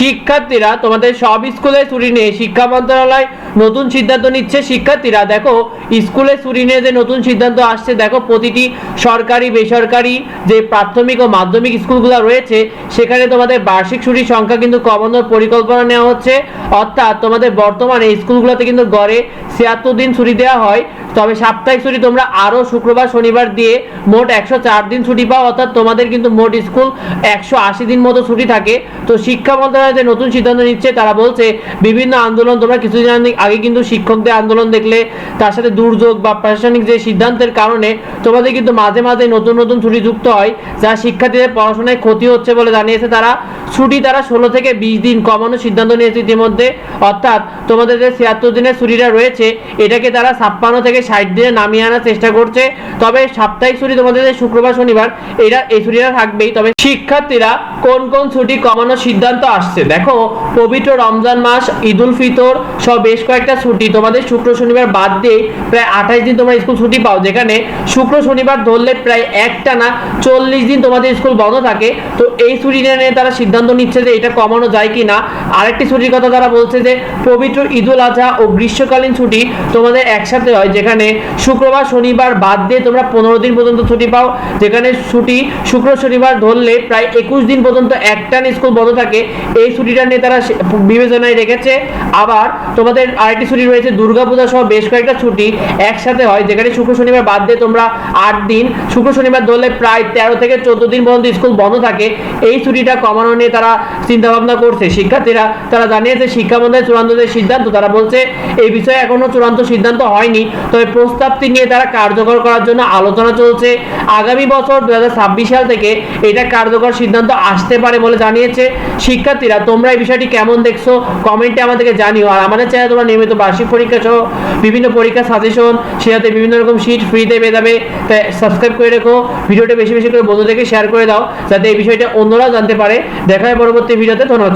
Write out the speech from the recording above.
শিক্ষার্থীরা তোমাদের সব স্কুলে ছুটি নিয়ে শিক্ষা মন্ত্রণালয় নতুন সিদ্ধান্ত নিচ্ছে। শিক্ষার্থীরা, দেখো, স্কুলে ছুটি নিয়ে যে নতুন সিদ্ধান্ত আসছে, দেখো, প্রতিটি সরকারি, বেসরকারি যে প্রাথমিক ও মাধ্যমিক স্কুলগুলো রয়েছে, সেখানে তোমাদের বার্ষিক ছুটির সংখ্যা কিন্তু কমানোর পরিকল্পনা নেওয়া হচ্ছে। অর্থাৎ তোমাদের বর্তমানে স্কুলগুলোতে কিন্তু গড়ে ছিয়াত্তর দিন ছুটি দেওয়া হয়। তবে সাপ্তাহিক ছুটি তোমরা আরও শুক্রবার, শনিবার দিয়ে মোট একশো চার দিন ছুটি পাও। অর্থাৎ তোমাদের কিন্তু মোট স্কুল একশো আশি দিন মতো ছুটি থাকে। তো শিক্ষা মন্ত্রণালয় যে নতুন সিদ্ধান্ত নিচ্ছে, তারা বলছে, বিভিন্ন আন্দোলন তোমরা কিছুদিন আগে- কিন্তু শিক্ষকদের আন্দোলন দেখলে, তার সাথে দুর্যোগ বা প্রশাসনিক যে সিদ্ধান্তের কারণে তোমাদের কিন্তু মাঝে মাঝে নতুন নতুন ছুটি যুক্ত হয় যা শিক্ষার্থীদের পড়াশোনায় ক্ষতি হচ্ছে বলে জানিয়েছে তারা। ছুটি তারা ষোলো থেকে বিশ দিন কমানোর সিদ্ধান্ত নিয়েছে ইতিমধ্যে। অর্থাৎ তোমাদের যে ছিয়াত্তর দিনের ছুটিটা রয়েছে, এটাকে তারা ছাপ্পান্ন থেকে ষাট দিনে নামিয়ে আনার চেষ্টা করছে। তবে সাপ্তাহিক ছুটি তোমাদের যে শুক্রবার, শনিবার এটা এই ছুটিটা থাকবেই। তবে শিক্ষার্থীরা কোন কোন ছুটি কমানোর সিদ্ধান্ত আসছে? দেখো, পবিত্র রমজান মাস, ঈদুল ফিতর, সহ বেশ কয়েকটা ছুটি। তোমাদের শুক্র শনিবার বাদ দিয়ে প্রায় আঠাশ দিন তোমরা স্কুল ছুটি পাও, যেখানে শুক্র শনিবার ধরলে প্রায় একটানা চল্লিশ দিন তোমাদের স্কুল বন্ধ থাকে। তো এই ছুটিটা নিয়ে তারা সিদ্ধান্ত নিচ্ছে যে এটা কমানো যায় কি না আরেকটি ছুটির কথা তারা বলছে যে, পবিত্র ঈদুল আজহা ও গ্রীষ্মকালীন ছুটি তোমাদের একসাথে হয়, যেখানে শুক্রবার, শনিবার বাদ দিয়ে তোমরা পনেরো দিন পর্যন্ত ছুটি পাও। যেখানে ছুটি শুক্র শনিবার ধরলে প্রায় একুশ দিন পর্যন্ত একটান স্কুল বন্ধ থাকে। এই ছুটিটা নিয়ে তারা বিবেচনায় রেখেছে। আবার তোমাদের আরেকটি ছুটি রয়েছে, দুর্গাপূজা সহ বেশ কয়েকটা ছুটি একসাথে হয়, যেখানে শুক্র শনিবার বাদ দিয়ে তোমরা আট দিন, শুক্র শনিবার ধরলে প্রায় তেরো থেকে চোদ্দ দিন পর্যন্ত স্কুল বন্ধ থাকে। এই ছুটিটা কমানো নিয়ে তারা চিন্তা ভাবনা করছে। শিক্ষার্থীরা, তারা জানিয়েছে, শিক্ষা মন্ত্রণালয়ের চূড়ান্ত যে সিদ্ধান্ত, তারা বলছে, এই বিষয়ে এখনও চূড়ান্ত সিদ্ধান্ত হয়নি। তবে প্রস্তাবটি নিয়ে তারা কার্যকর করার জন্য আলোচনা চলছে। আগামী বছর দু হাজার ছাব্বিশ সাল থেকে এটা কার্যকর সিদ্ধান্ত আসতে পারে বলে জানিয়েছে শিক্ষার্থীরা। তোমরা এই বিষয়টি কেমন দেখছ? কমেন্টে আমাদেরকে জানিও। আর আমাদের চ্যানেলে তোমরা নিয়মিত বার্ষিক পরীক্ষা সহ বিভিন্ন পরীক্ষা সাজেশন সেটাতে বিভিন্ন রকম শিট ফ্রিতে পেয়ে যাবে। তাই সাবস্ক্রাইব করে রেখো। ভিডিওটা বেশি বেশি করে বন্ধুদেরকে শেয়ার করে দাও, যাতে এই বিষয়টা অন্যরাও জানতে পারে। দেখা হয় পরবর্তী ভিডিওতে। ধন্যবাদ।